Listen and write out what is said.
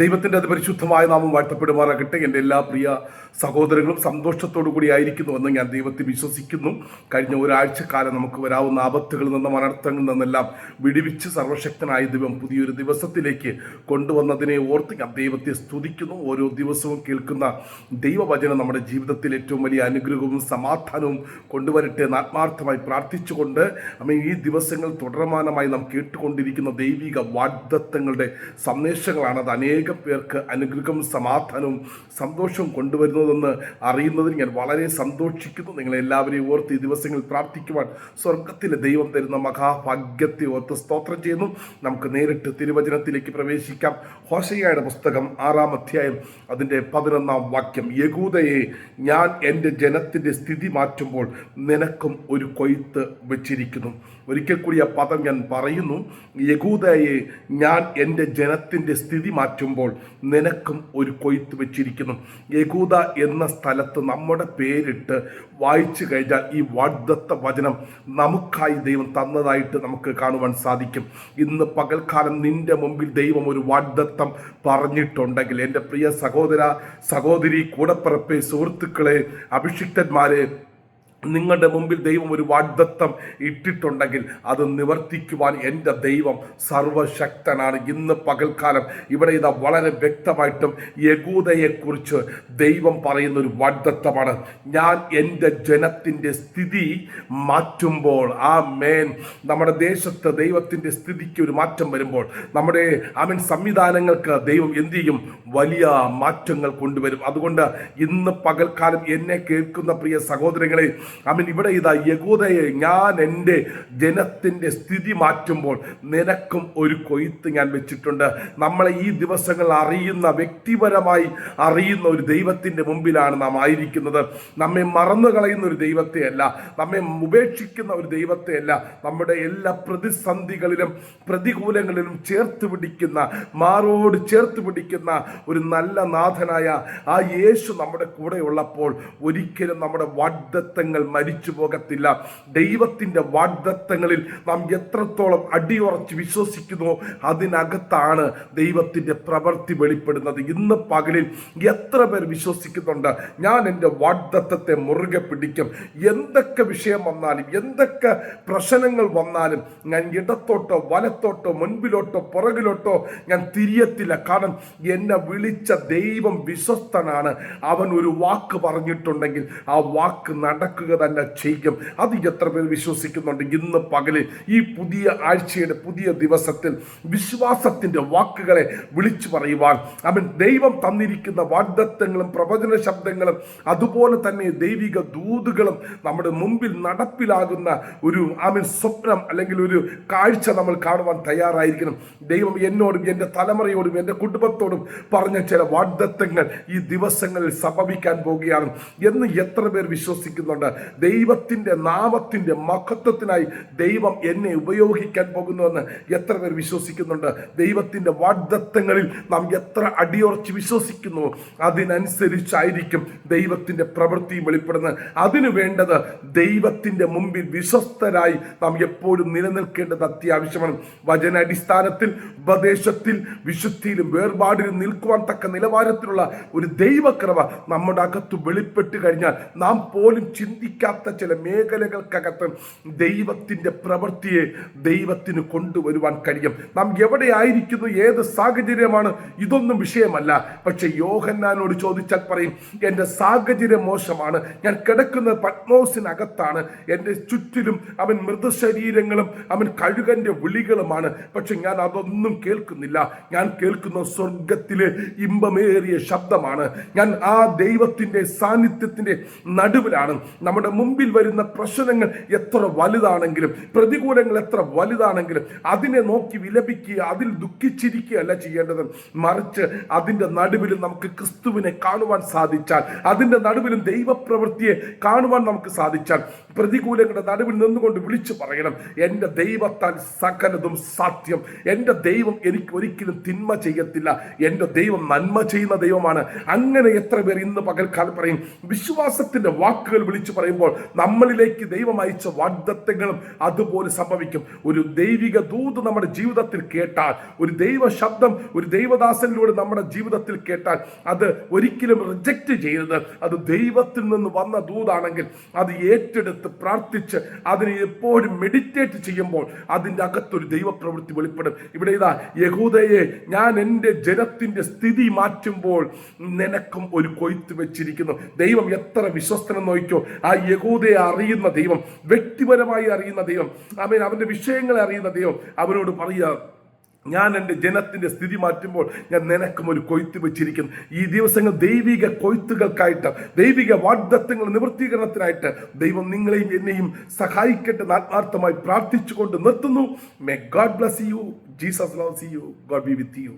ദൈവത്തിന്റെ അതിപരിശുദ്ധമായ നാമം വാഴ്ത്തപ്പെടുമാറാകട്ടെ. എന്റെ എല്ലാ പ്രിയ സഹോദരങ്ങളും സന്തോഷത്തോടു കൂടി ആയിരിക്കുന്നുവെന്ന് ഞാൻ ദൈവത്തിൽ വിശ്വസിക്കുന്നു. കഴിഞ്ഞ ഒരാഴ്ചക്കാലം നമുക്ക് വരാവുന്ന ആപത്തുകളിൽ നിന്നും അനർത്ഥങ്ങളിൽ നിന്നെല്ലാം വിടിവിച്ച് സർവശക്തനായ ദൈവം പുതിയൊരു ദിവസത്തിലേക്ക് കൊണ്ടുവന്നതിനെ ഓർത്ത് ഞാൻ ദൈവത്തെ സ്തുതിക്കുന്നു. ഓരോ ദിവസവും കേൾക്കുന്ന ദൈവവചനം നമ്മുടെ ജീവിതത്തിൽ ഏറ്റവും വലിയ അനുഗ്രഹവും സമാധാനവും കൊണ്ടുവരട്ടെ എന്ന് ആത്മാർത്ഥമായി പ്രാർത്ഥിച്ചുകൊണ്ട് അമ്മ ഈ ദിവസങ്ങൾ തുടർമാനമായി നാം കേട്ടുകൊണ്ടിരിക്കുന്ന ദൈവിക വാഗ്ദത്തങ്ങളുടെ സന്ദേശങ്ങളാണ് അത് അനേകം പേർക്ക് അനുഗ്രഹവും സമാധാനവും സന്തോഷവും കൊണ്ടുവരുന്നതെന്ന് അറിയുന്നതിൽ ഞാൻ വളരെ സന്തോഷിക്കുന്നു. നിങ്ങളെല്ലാവരെയും ഓർത്ത് ഈ ദിവസങ്ങളിൽ പ്രാർത്ഥിക്കുവാൻ സ്വർഗത്തിലെ ദൈവം തരുന്ന മഹാഭാഗ്യത്തെ ഓർത്ത് സ്തോത്രം ചെയ്യുന്നു. നമുക്ക് നേരിട്ട് തിരുവചനത്തിലേക്ക് പ്രവേശിക്കാം. ഹോശയ്യയുടെ പുസ്തകം ആറാം അധ്യായം അതിന്റെ പതിനൊന്നാം വാക്യം. യകൂദയെ ഞാൻ എന്റെ ജനത്തിന്റെ സ്ഥിതി മാറ്റുമ്പോൾ നിനക്കും ഒരു കൊയ്ത്ത് വെച്ചിരിക്കുന്നു. ഒരിക്കൽ കൂടി ആ പദം ഞാൻ പറയുന്നു. യകൂദയെ ഞാൻ എന്റെ ജനത്തിന്റെ സ്ഥിതി മാറ്റുമ്പോൾ നിനക്കും ഒരു കൊയ്ത്ത് വെച്ചിരിക്കുന്നു. യകൂദ എന്ന സ്ഥലത്ത് നമ്മുടെ പേരിട്ട് വായിച്ചു കഴിഞ്ഞാൽ ഈ വാഗ്ദത്ത വചനം നമുക്കായി ദൈവം തന്നതായിട്ട് നമുക്ക് കാണുവാൻ സാധിക്കും. ഇന്ന് പകൽക്കാലം നിന്റെ മുമ്പിൽ ദൈവം ഒരു വാഗ്ദത്തം പറഞ്ഞിട്ടുണ്ടെങ്കിൽ എന്റെ പ്രിയ സഹോദര സഹോദരി കൂടപ്പിറപ്പെ സുഹൃത്തുക്കളെ അഭിഷിക്തന്മാരെ നിങ്ങളുടെ മുമ്പിൽ ദൈവം ഒരു വാഗ്ദത്തം ഇട്ടിട്ടുണ്ടെങ്കിൽ അത് നിവർത്തിക്കുവാൻ എന്റെ ദൈവം സർവശക്തനാണ്. ഇന്ന് പകൽക്കാലം ഇവിടെ ഇതാ വളരെ വ്യക്തമായിട്ടും യകൂദയെക്കുറിച്ച് ദൈവം പറയുന്ന ഒരു വാഗ്ദത്തമാണ്. ഞാൻ എന്റെ ജനത്തിന്റെ സ്ഥിതി മാറ്റുമ്പോൾ ആ മേൻ നമ്മുടെ ദേശത്ത് ദൈവത്തിന്റെ സ്ഥിതിക്ക് ഒരു മാറ്റം വരുമ്പോൾ നമ്മുടെ അവൻ സംവിധാനങ്ങൾക്ക് ദൈവം എന്തു ചെയ്യും? വലിയ മാറ്റങ്ങൾ കൊണ്ടുവരും. അതുകൊണ്ട് ഇന്ന് പകൽക്കാലം എന്നെ കേൾക്കുന്ന പ്രിയ സഹോദരങ്ങളെ അവൻ ഇവിടെ ഇതാ യകൂദയെ ഞാൻ എന്റെ ജനത്തിന്റെ സ്ഥിതി മാറ്റുമ്പോൾ നിനക്കും ഒരു കൊയ്ത്ത് ഞാൻ വെച്ചിട്ടുണ്ട്. നമ്മളെ ഈ ദിവസങ്ങൾ അറിയുന്ന വ്യക്തിപരമായി അറിയുന്ന ഒരു ദൈവത്തിന്റെ മുമ്പിലാണ് നാം ആയിരിക്കുന്നത്. നമ്മെ മറന്നു കളയുന്ന ഒരു ദൈവത്തെയല്ല നമ്മെ ഉപേക്ഷിക്കുന്ന ഒരു ദൈവത്തെയല്ല നമ്മുടെ എല്ലാ പ്രതിസന്ധികളിലും പ്രതികൂലങ്ങളിലും ചേർത്ത് പിടിക്കുന്ന മാറോട് ചേർത്ത് പിടിക്കുന്ന ഒരു നല്ല നാഥനായ ആ യേശു നമ്മുടെ കൂടെ ഉള്ളപ്പോൾ ഒരിക്കലും നമ്മുടെ വാഗ്ദത്തങ്ങൾ മരിച്ചു പോകത്തില്ല. ദൈവത്തിന്റെ വാഗ്ദത്തങ്ങളിൽ നാം എത്രത്തോളം അടിയുറച്ച് വിശ്വസിക്കുന്നു അതിനകത്താണ് ദൈവത്തിന്റെ പ്രവൃത്തി വെളിപ്പെടുന്നത്. ഇന്ന് പകലിൽ എത്ര പേർ വിശ്വസിക്കുന്നുണ്ട്? ഞാൻ എന്റെ വാഗ്ദത്തത്തെ മുറുകെ പിടിക്കും. എന്തൊക്കെ വിഷയം വന്നാലും എന്തൊക്കെ പ്രശ്നങ്ങൾ വന്നാലും ഞാൻ ഇടത്തോട്ടോ വലത്തോട്ടോ മുൻപിലോട്ടോ പുറകിലോട്ടോ ഞാൻ തിരിയത്തില്ല. കാരണം എന്നെ വിളിച്ച ദൈവം വിശ്വസ്തനാണ്. അവൻ ഒരു വാക്ക് പറഞ്ഞിട്ടുണ്ടെങ്കിൽ ആ വാക്ക് നടക്കുക തന്നെ ചെയ്യും. അത് എത്ര പേർ വിശ്വസിക്കുന്നുണ്ട്? ഇന്ന് പകൽ ഈ പുതിയ ആഴ്ചയുടെ പുതിയ ദിവസത്തിൽ വിശ്വാസത്തിന്റെ വാക്കുകളെ വിളിച്ചു പറയുവാൻ. അവൻ ദൈവം തന്നിരിക്കുന്ന വാഗ്ദത്തങ്ങളും പ്രവചന ശബ്ദങ്ങളും അതുപോലെ തന്നെ ദൈവിക ദൂതുകളും നമ്മുടെ മുമ്പിൽ നടപ്പിലാകുന്ന ഒരു അവൻ സ്വപ്നം അല്ലെങ്കിൽ ഒരു കാഴ്ച നമ്മൾ കാണുവാൻ തയ്യാറായിരിക്കണം. ദൈവം എന്നോടും എന്റെ തലമുറയോടും എന്റെ കുടുംബത്തോടും പറഞ്ഞ ചില വാഗ്ദത്തങ്ങൾ ഈ ദിവസങ്ങളിൽ സംഭവിക്കാൻ പോവുകയാണ് എന്ന് എത്ര പേർ വിശ്വസിക്കുന്നുണ്ട്? ദൈവത്തിന്റെ നാമത്തിന്റെ മഹത്വത്തിനായി ദൈവം എന്നെ ഉപയോഗിക്കാൻ പോകുന്നുവെന്ന് എത്ര പേർ വിശ്വസിക്കുന്നുണ്ട്? ദൈവത്തിന്റെ വാഗ്ദത്തങ്ങളിൽ നാം എത്ര അടിയുറച്ച് വിശ്വസിക്കുന്നു? അതിനനുസരിച്ചായിരിക്കും ദൈവത്തിന്റെ പ്രവൃത്തിയും വെളിപ്പെടുന്നത്. അതിനു വേണ്ടത് ദൈവത്തിന്റെ മുമ്പിൽ വിശ്വസ്തരായി നാം എപ്പോഴും നിലനിൽക്കേണ്ടത് അത്യാവശ്യമാണ്. വചനാടിസ്ഥാനത്തിൽ ഉപദേശത്തിൽ വിശുദ്ധിയിലും വേർപാടിലും നിൽക്കുവാൻ തക്ക നിലവാരത്തിലുള്ള ഒരു ദൈവക്രമ നമ്മുടെ അകത്ത് വെളിപ്പെട്ട് കഴിഞ്ഞാൽ നാം പോലും ചിന്തിക്കാത്ത ചില മേഖലകൾക്കകത്ത് ദൈവത്തിന്റെ പ്രവൃത്തിയെ ദൈവത്തിന് കൊണ്ടുവരുവാൻ കഴിയും. നാം എവിടെ ആയിരിക്കുന്നു? ഏത് സാഹചര്യമാണ്? ഇതൊന്നും വിഷയമല്ല. പക്ഷെ യോഹന്നാനോട് ചോദിച്ചാൽ പറയും എന്റെ സാഹചര്യം മോശമാണ്. ഞാൻ കിടക്കുന്നത് പത്മോസിനകത്താണ്. എന്റെ ചുറ്റിലും അവൻ മൃതശരീരങ്ങളും അവൻ കഴുകന്റെ വിളികളുമാണ്. പക്ഷെ ഞാൻ അതൊന്നും കേൾക്കുന്നില്ല. ഞാൻ കേൾക്കുന്ന സ്വർഗത്തിലെ ഇമ്പമേറിയ ശബ്ദമാണ്. ഞാൻ ആ ദൈവത്തിന്റെ സാന്നിധ്യത്തിന്റെ നടുവിലാണ്. നമ്മുടെ മുമ്പിൽ വരുന്ന പ്രശ്നങ്ങൾ എത്ര വലുതാണെങ്കിലും പ്രതികൂലങ്ങൾ എത്ര വലുതാണെങ്കിലും അതിനെ നോക്കി വിലപിക്കുക അതിൽ ദുഃഖിച്ചിരിക്കുകയല്ല ചെയ്യേണ്ടത്. മറിച്ച് അതിന്റെ നടുവിൽ നമുക്ക് ക്രിസ്തുവിനെ കാണുവാൻ സാധിച്ചാൽ അതിന്റെ നടുവിലും ദൈവപ്രവൃത്തിയെ കാണുവാൻ നമുക്ക് സാധിച്ചാൽ പ്രതികൂലങ്ങളുടെ നടുവിൽ നിന്നുകൊണ്ട് വിളിച്ചു പറയണം. എന്റെ ദൈവത്താൽ സകലതും സാധ്യം. എന്റെ ദൈവം എനിക്ക് ഒരിക്കലും തിന്മ ചെയ്യത്തില്ല. എന്റെ ദൈവം നന്മ ചെയ്യുന്ന ദൈവമാണ്. അങ്ങനെ എത്ര പേർ ഇന്ന് പകൽക്കാലം പറയും. വിശ്വാസത്തിന്റെ വാക്കുകൾ വിളിച്ചു പറയുമ്പോൾ നമ്മളിലേക്ക് ദൈവം അയച്ച വാഗ്ദത്തങ്ങളും അതുപോലെ സംഭവിക്കും. ഒരു ദൈവിക ദൂത് നമ്മുടെ ജീവിതത്തിൽ കേട്ടാൽ ഒരു ദൈവ ശബ്ദം ഒരു ദൈവദാസനിലൂടെ നമ്മുടെ ജീവിതത്തിൽ കേട്ടാൽ അത് ഒരിക്കലും റിജക്റ്റ് ചെയ്യരുത്. അത് ദൈവത്തിൽ നിന്ന് വന്ന ദൂതാണെങ്കിൽ അത് ഏറ്റെടുത്ത് പ്രാർത്ഥിച്ച് അതിനെ എപ്പോഴും മെഡിറ്റേറ്റ് ചെയ്യുമ്പോൾ അതിന്റെ അകത്തൊരു ദൈവപ്രവൃത്തി വെളിപ്പെടും. ഇവിടെ ഇതാ യഹൂദയെ ഞാൻ എന്റെ ജനത്തിന്റെ സ്ഥിതി മാറ്റുമ്പോൾ നിനക്കും ഒരു കൊയ്ത്ത് വെച്ചിരിക്കുന്നു. ദൈവം എത്ര വിശ്വസ്തനം നോക്കിയോ ആ യഹൂദയെ അറിയുന്ന ദൈവം വ്യക്തിപരമായി അറിയുന്ന ദൈവം അവൻ അവന്റെ വിഷയങ്ങളെ അറിയുന്ന ദൈവം അവനോട് പറയുക ഞാൻ എന്റെ ജനത്തിന്റെ സ്ഥിതി മാറ്റുമ്പോൾ ഞാൻ നിനക്കും ഒരു കൊയ്ത്ത് വെച്ചിരിക്കുന്നു. ഈ ദിവസങ്ങൾ ദൈവിക കൊയ്ത്തുകൾക്കായിട്ട് ദൈവിക വാഗ്ദത്തങ്ങൾ നിവൃത്തീകരണത്തിനായിട്ട് ദൈവം നിങ്ങളെയും എന്നെയും സഹായിക്കട്ടെ ആത്മാർത്ഥമായി പ്രാർത്ഥിച്ചുകൊണ്ട് നിർത്തുന്നു. May God bless you Jesus loves you God be with you